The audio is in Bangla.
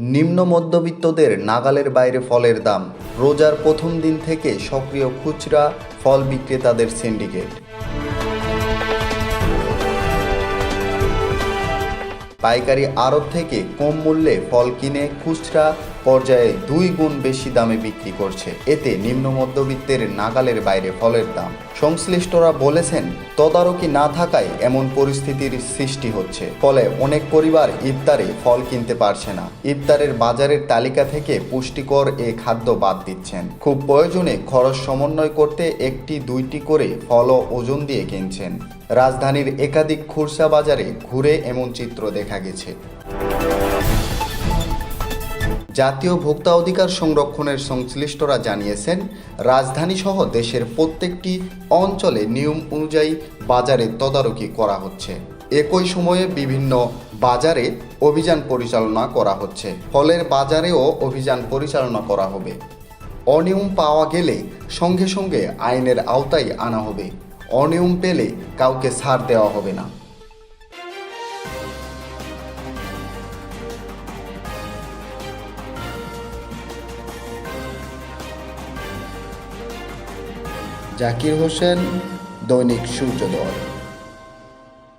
নিম্ন মধ্যবিত্তদের নাগালের বাইরে ফলের দাম। রোজার প্রথম দিন থেকে সক্রিয় খুচরা ফল বিক্রেতাদের সিন্ডিকেট। পাইকারি আড়ত থেকে কম মূল্যে ফল কিনে খুচরা পর্যায়ে দুই গুণ বেশি দামে বিক্রি করছে। এতে নিম্ন মধ্যবিত্তের নাগালের বাইরে ফলের দাম। সংশ্লিষ্টরা বলেছেন, তদারকি না থাকায় এমন পরিস্থিতির সৃষ্টি হচ্ছে। ফলে অনেক পরিবার ইফতারে ফল কিনতে পারছে না। ইফতারের বাজারের তালিকা থেকে পুষ্টিকর এ খাদ্য বাদ দিচ্ছেন। খুব প্রয়োজনে খরচ সমন্বয় করতে একটি দুইটি করে ফল ওজন দিয়ে কিনছেন। রাজধানীর একাধিক খুরসা বাজারে ঘুরে এমন চিত্র দেখা গেছে। জাতীয় ভোক্তা অধিকার সংরক্ষণের সংশ্লিষ্টরা জানিয়েছেন, রাজধানী সহ দেশের প্রত্যেকটি অঞ্চলে নিয়ম অনুযায়ী বাজারে তদারকি করা হচ্ছে। একই সময়ে বিভিন্ন বাজারে অভিযান পরিচালনা করা হচ্ছে, ফলের বাজারেও অভিযান পরিচালনা করা হবে। অনিয়ম পাওয়া গেলে সঙ্গে সঙ্গে আইনের আওতায় আনা হবে। অনিয়ম পেলে কাউকে ছাড় দেওয়া হবে না। জাকির হোসেন দৈনিক সূর্যোদয়।